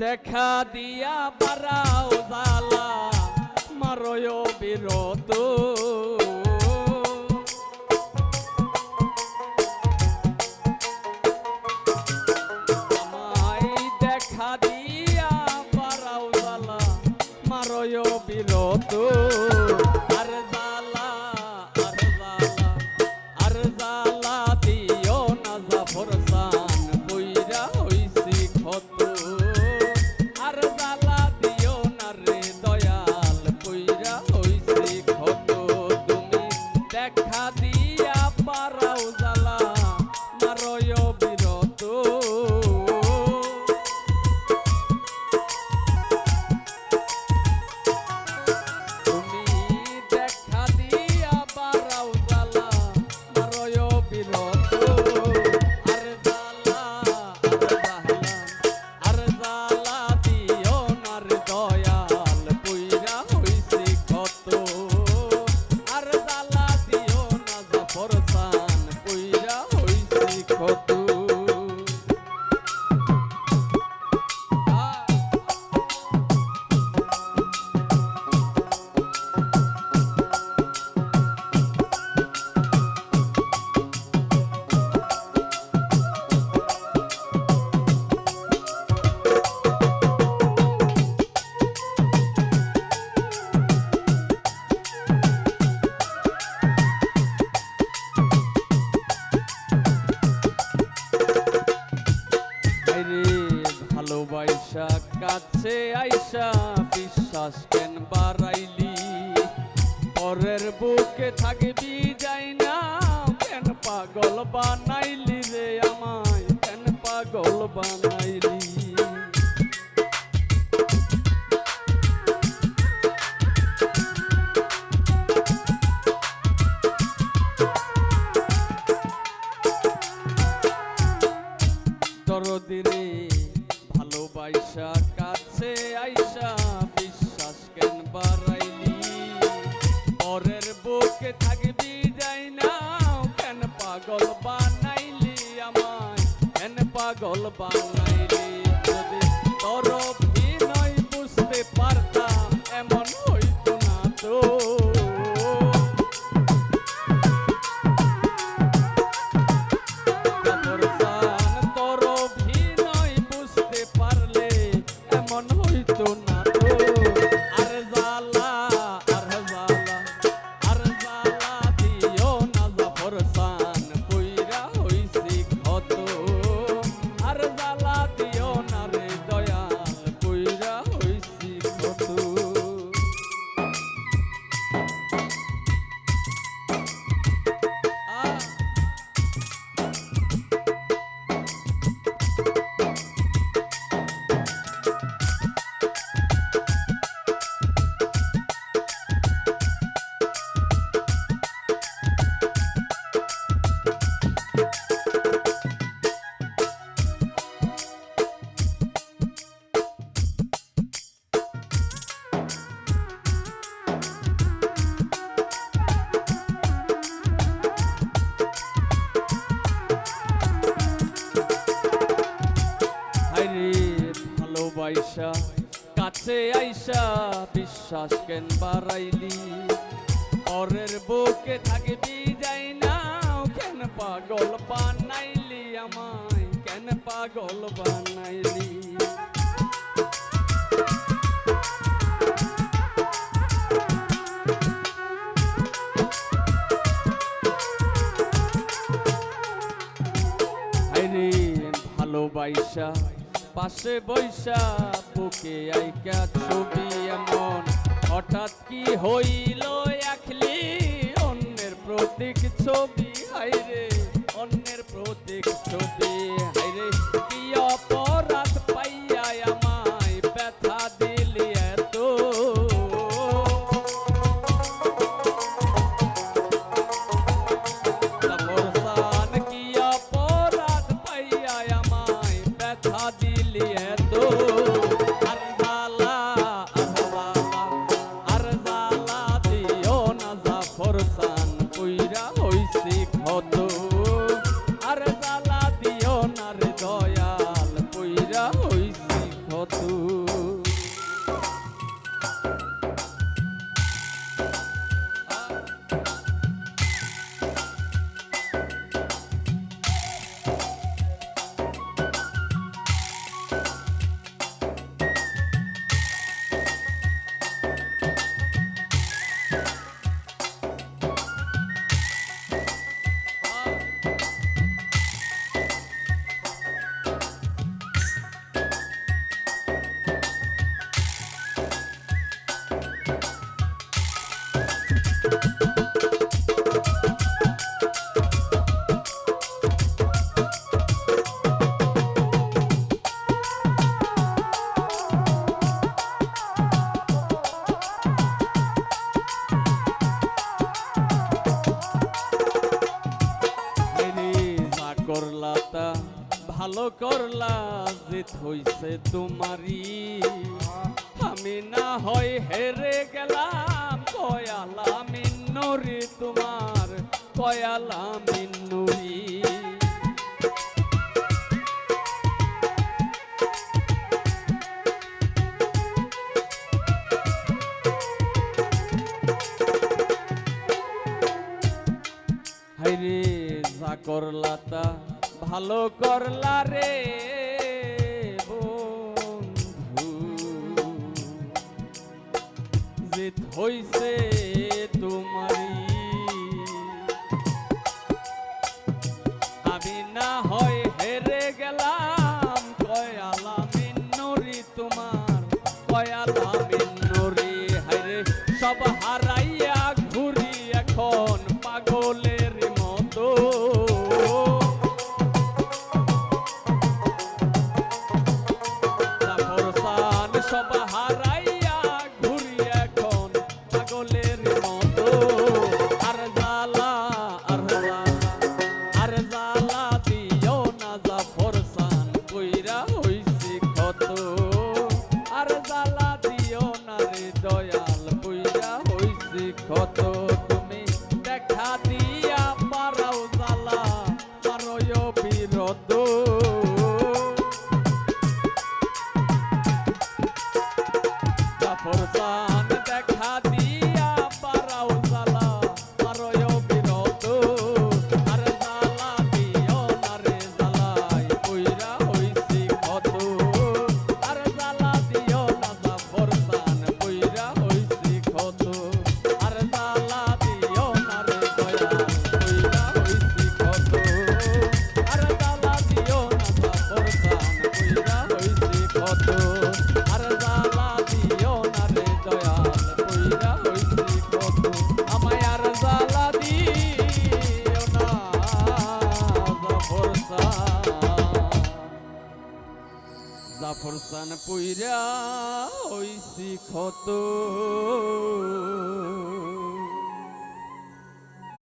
দেখা দিয়া বারাও জালা মারয় বিরত। দিয়া বারাও জালা মারয় বিরত। কাছে আইসা বিশ্বাস কেন বাড়াইলি? পরের বুকে থাকবি বুকে থাকবি যাই না কেন পাগল বানাইলি আমায়? কেন পাগল বানাইলি? ভালোবাসা কাছে আইসা বিশ্বাস কেন বাড়াইলি? পরের বুকে থাকবি যাই না, কেন পাগল বানাইলি আমায়? কেন পাগল বানাইলি? ভালোবাসা পাশে বৈশা, বুকে আইকা ছবি এমন। হঠাৎ কি হইল একলি? অন্যের প্রতীক ছবি হাইরে অন্যের প্রতীক ছবি হাইরে কি অপরাধ পাইয়া আমায় ব্যথা দিলি এত? কি অপরাধ পাইয়া আমায় ব্যথা দিলি করলা যে থইছে তোমারি আমি না হয় হেরে গেলাম কয়ালা মিন্নরি তোমার কয়ালা মিন্নরি হাইরে যা করলা ভালো করলা রে যে হইছে তোমারি আমি না হয় কত পাসান পুইরা ওই শিখত।